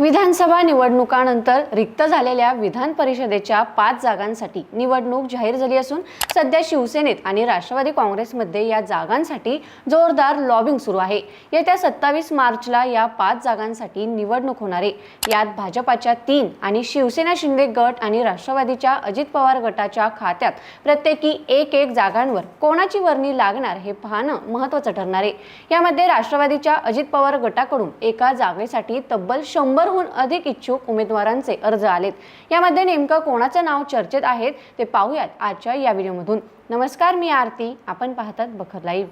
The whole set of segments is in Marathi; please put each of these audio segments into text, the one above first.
विधानसभा निवडणुकानंतर रिक्त झालेल्या विधान परिषदेच्या पाच जागांसाठी निवडणूक जाहीर झाली असून सध्या शिवसेनेत आणि राष्ट्रवादी काँग्रेसमध्ये या जागांसाठी जोरदार लॉबिंग सुरू आहे. येत्या सत्तावीस मार्चला या पाच जागांसाठी निवडणूक होणार आहे. यात भाजपाच्या तीन आणि शिवसेना शिंदे गट आणि राष्ट्रवादीच्या अजित पवार गटाच्या खात्यात प्रत्येकी एक एक जागांवर कोणाची वर्णी लागणार हे पाहणं महत्त्वाचं ठरणार आहे. यामध्ये राष्ट्रवादीच्या अजित पवार गटाकडून एका जागेसाठी तब्बल शंभर शंभरहून अधिक इच्छुक उमेदवारांचे अर्ज आलेत. यामध्ये नेमकं कोणाचं नाव चर्चेत आहेत ते पाहूयात आजच्या या व्हिडिओमधून. नमस्कार मी आरती. आपण पाहतात बखर लाईव्ह.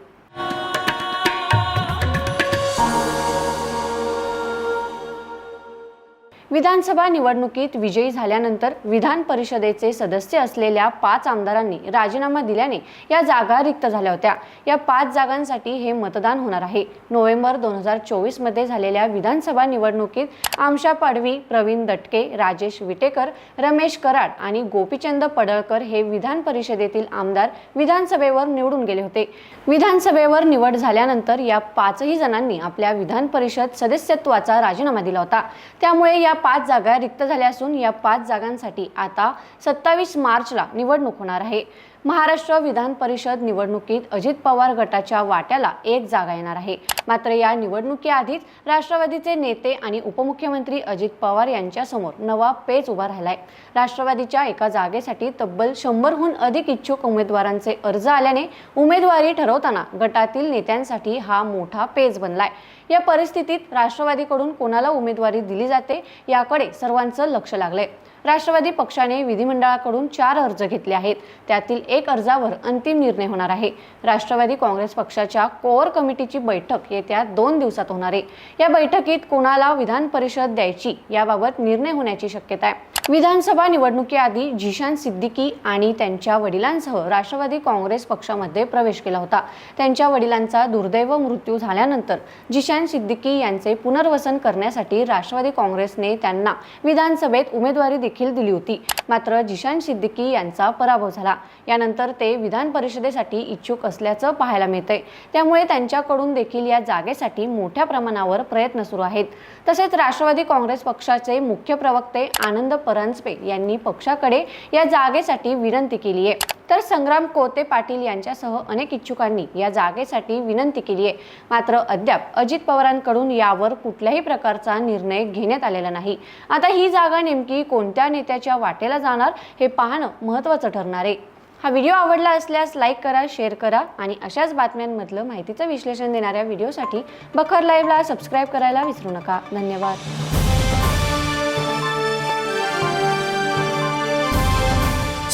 विधानसभा निवडणुकीत विजयी झाल्यानंतर विधान परिषदेचे सदस्य असलेल्या पाच आमदारांनी राजीनामा दिल्याने या जागा रिक्त झाल्या होत्या. या पाच जागांसाठी हे मतदान होणार आहे. नोव्हेंबर दोन हजार चोवीसमध्ये झालेल्या विधानसभा निवडणुकीत आमशा पाडवी प्रवीण दटके राजेश विटेकर रमेश कराड आणि गोपीचंद पडळकर हे विधान परिषदेतील आमदार विधानसभेवर निवडून गेले होते. विधानसभेवर निवड झाल्यानंतर या पाचही जणांनी आपल्या विधान परिषद सदस्यत्वाचा राजीनामा दिला होता. त्यामुळे या पाच जागा रिक्त झाल्या असून या पाच जागांसाठी आता सत्तावीस मार्चला निवडणूक होणार आहे. महाराष्ट्र विधान परिषद निवडणुकीत अजित पवार गटाच्या वाट्याला एक जागा येणार आहे. मात्र या निवडणुकीआधीच राष्ट्रवादीचे नेते आणि उपमुख्यमंत्री अजित पवार यांच्यासमोर नवा पेच उभा राहिलाय. राष्ट्रवादीच्या एका जागेसाठी तब्बल शंभरहून अधिक इच्छुक उमेदवारांचे अर्ज आल्याने उमेदवारी ठरवताना गटातील नेत्यांसाठी हा मोठा पेच बनलाय. या परिस्थितीत राष्ट्रवादीकडून कोणाला उमेदवारी दिली जाते याकडे सर्वांचं लक्ष लागलंय. राष्ट्रवादी पक्षाने विधिमंडळाकडून चार अर्ज घेतले आहेत. त्यातील एक अर्जावर अंतिम निर्णय होणार आहे. राष्ट्रवादी काँग्रेस पक्षाच्या कोअर कमिटीची बैठक येत्या दोन दिवसात होणार आहे. या बैठकीत कोणाला विधान परिषद द्यायची याबाबत निर्णय होण्याची शक्यता आहे. विधानसभा निवडणुकीआधी जिशान सिद्दीकी आणि त्यांच्या वडिलांसह राष्ट्रवादी काँग्रेस पक्षामध्ये प्रवेश केला होता. त्यांच्या वडिलांचा दुर्दैव मृत्यू झाल्यानंतर जिशान सिद्दीकी यांचे पुनर्वसन करण्यासाठी राष्ट्रवादी काँग्रेसने त्यांना विधानसभेत उमेदवारी देखील देखील दिली होती. मात्र जिशान सिद्दीकी यांचा पराभव झाला. यानंतर ते विधान परिषदेसाठी इच्छुक असल्याचं पाहायला मिळतंय. त्यामुळे त्यांच्याकडून देखील या जागेसाठी मोठ्या प्रमाणावर प्रयत्न सुरू आहेत. तसेच राष्ट्रवादी काँग्रेस पक्षाचे मुख्य प्रवक्ते आनंद परांजपे यांनी पक्षाकडे या जागेसाठी विनंती केली आहे तर संग्राम कोते पाटील यांच्यासह अनेक इच्छुकांनी या जागेसाठी विनंती केली आहे. मात्र अद्याप अजित पवारांकडून यावर कुठल्याही प्रकारचा निर्णय घेण्यात आलेला नाही. आता ही जागा नेमकी कोणत्या नेत्याच्या वाटेला जाणार हे पाहणं महत्त्वाचं ठरणार आहे. हा व्हिडिओ आवडला असल्यास लाईक करा शेअर करा आणि अशाच बातम्यांमधलं माहितीचं विश्लेषण देणाऱ्या व्हिडिओसाठी बखर लाईव्हला सबस्क्राईब करायला विसरू नका. धन्यवाद.